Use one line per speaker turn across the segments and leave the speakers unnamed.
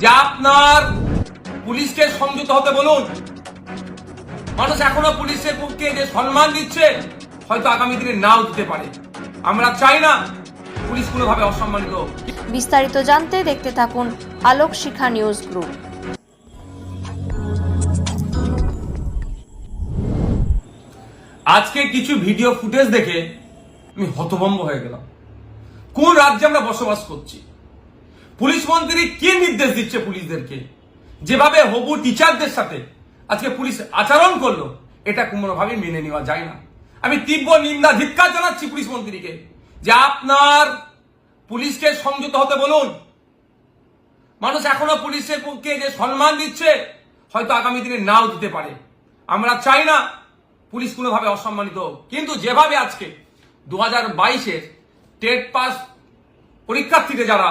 যে আপনার পুলিশকে সংযত হতে বলুন। মানুষ এখনও পুলিশের পক্ষে যে সম্মান দিচ্ছে হয়তো আগামী দিনে নাও দিতে পারে। আমরা চাই না পুলিশ কোনোভাবে অসম্মানিত
বিস্তারিত জানতে দেখতে থাকুন আলোক শিখা নিউজ গ্রুপ।
আজকে কিছু ভিডিও ফুটেজ দেখে আমি হতভম্ব হয়ে গেলাম। কোন রাজ্যে আমরা বসবাস করছি? পুলিশ মন্ত্রী কি নির্দেশ দিচ্ছে পুলিশদেরকে? যেভাবে হবু টিচারদের সাথে আজকে পুলিশ আচরণ করল, এটা কোনোভাবেই মেনে নেওয়া যায় না। আমি তীব্র নিন্দা, ধিক্কার জানাচ্ছি পুলিশ মন্ত্রীকে যে আপনার পুলিশকে সংযত হতে বলুন। মানুষ এখনও পুলিশের পক্ষে যে সম্মান দিচ্ছে, হয়তো আগামী দিনে নাও দিতে পারে। আমরা চাই না পুলিশ কোনোভাবে অসম্মানিত হোক। কিন্তু যেভাবে আজকে দু হাজার বাইশের টেট পাস পরীক্ষার্থীদের যারা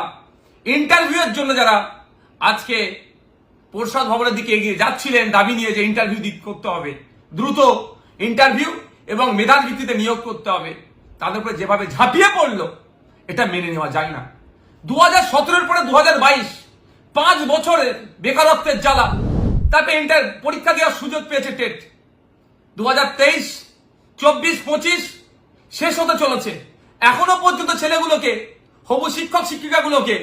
ইন্টারভিউয়ের জন্য যারা আজকে প্রসাদ ভবনের দিকে এগিয়ে যাচ্ছিলেন, দাবি নিয়ে যে ইন্টারভিউ করতে হবে। দ্রুত ইন্টারভিউ এবং মেধার ভিত্তিতে নিয়োগ করতে হবে। তাদের উপরে যেভাবে ঝাঁপিয়ে পড়ল, এটা মেনে নেওয়া যায় না। দু হাজার সতেরোর পরে দু হাজার বাইশ, পাঁচ বছরের বেকারত্বের জ্বালা। তারপরে ইন্টার পরীক্ষা দেওয়ার সুযোগ পেয়েছে টেট। দু হাজার তেইশ, চব্বিশ পঁচিশ, শেষ হতে চলেছে। এখনও পর্যন্ত ছেলেগুলোকে, হবু শিক্ষক, শিক্ষিকাগুলোকে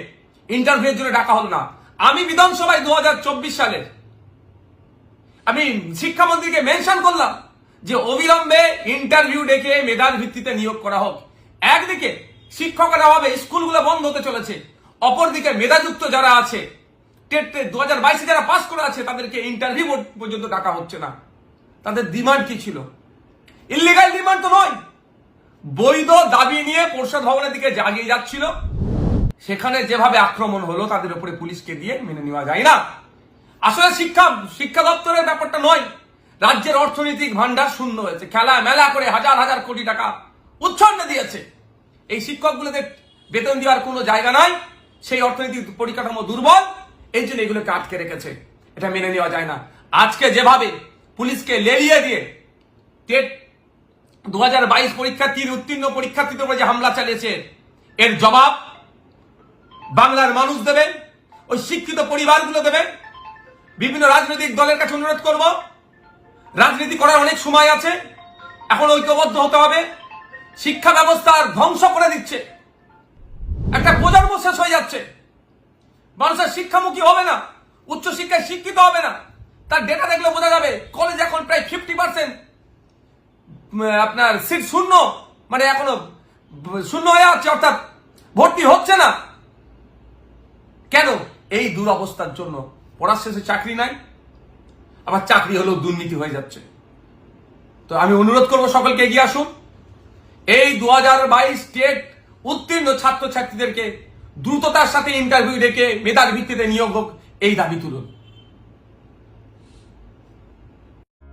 ইন্টারভিউর জন্য ডাকা হল না। আমি বিধানসভায় দু হাজার চব্বিশ সালের আমি শিক্ষামন্ত্রীকে মেনশন করলাম যে অবিলম্বে ইন্টারভিউ ডেকে মেধার ভিত্তিতে নিয়োগ করা হোক। একদিকে শিক্ষকের অভাবে স্কুলগুলো বন্ধ হতে চলেছে। অপরদিকে মেধাযুক্ত যারা আছে, টেট দু হাজার বাইশে যারা পাস করে আছে, তাদেরকে ইন্টারভিউ পর্যন্ত ডাকা হচ্ছে না। তাদের ডিমান্ড কি ছিল? ইলিগাল ডিমান্ড তো নয়। বৈধ দাবি নিয়ে পরিষদ ভবনের দিকে জাগিয়ে যাচ্ছিল। সেখানে যেভাবে আক্রমণ হলো, তাদের উপরে পুলিশকে দিয়ে মেনে নেওয়া যায় না। আসলে শিক্ষা শিক্ষা দপ্তরের ব্যাপারটা নয়। রাজ্যের অর্থনৈতিক ভান্ডার শূন্য হয়েছে। খেলা মেলা করে হাজার হাজার কোটি টাকা উচ্ছন্ন দিয়েছে। এই শিক্ষকগুলোদের বেতন দেওয়ার কোনো জায়গা নাই। সেই অর্থনৈতিক পরিকাঠামো দুর্বল। এই জন্য এগুলোকে আটকে রেখেছে। এটা মেনে নেওয়া যায় না। আজকে যেভাবে পুলিশকে লেলিয়ে দিয়ে টেট দু হাজার বাইশ পরীক্ষার্থীর উত্তীর্ণ পরীক্ষার্থীদের উপরে যে হামলা চালিয়েছে, এর জবাব বাংলার মানুষ দেবেন, ওই শিক্ষিত পরিবারগুলো দেবেন। বিভিন্ন রাজনৈতিক দলের কাছে অনুরোধ করব। রাজনীতি করার অনেক সময় আছে, এখন ঐক্যবদ্ধ হতে হবে। শিক্ষা ব্যবস্থা আর ধ্বংস করে দিচ্ছে। একটা প্রজন্ম শেষ হয়ে যাচ্ছে। মানুষের শিক্ষামুখী হবে না উচ্চ শিক্ষায় শিক্ষিত হবে না। তার ডেটা দেখলে বোঝা যাবে কলেজ এখন প্রায় ফিফটি পার্সেন্ট আপনার সিট শূন্য মানে এখনও শূন্য হয়ে যাচ্ছে অর্থাৎ ভর্তি হচ্ছে না। কেন এই দুরবস্থার জন্য? পড়ার শেষে চাকরি নাই, আবার চাকরি হলেও দুর্নীতি হয়ে যাচ্ছে। তো আমি অনুরোধ করব সকলকে এগিয়ে আসুন। এই দু হাজার বাইশ স্টেট উত্তীর্ণ ছাত্রছাত্রীদেরকে দ্রুততার সাথে ইন্টারভিউ ডেকে মেধার ভিত্তিতে নিয়োগ হোক, এই দাবি তুলুন।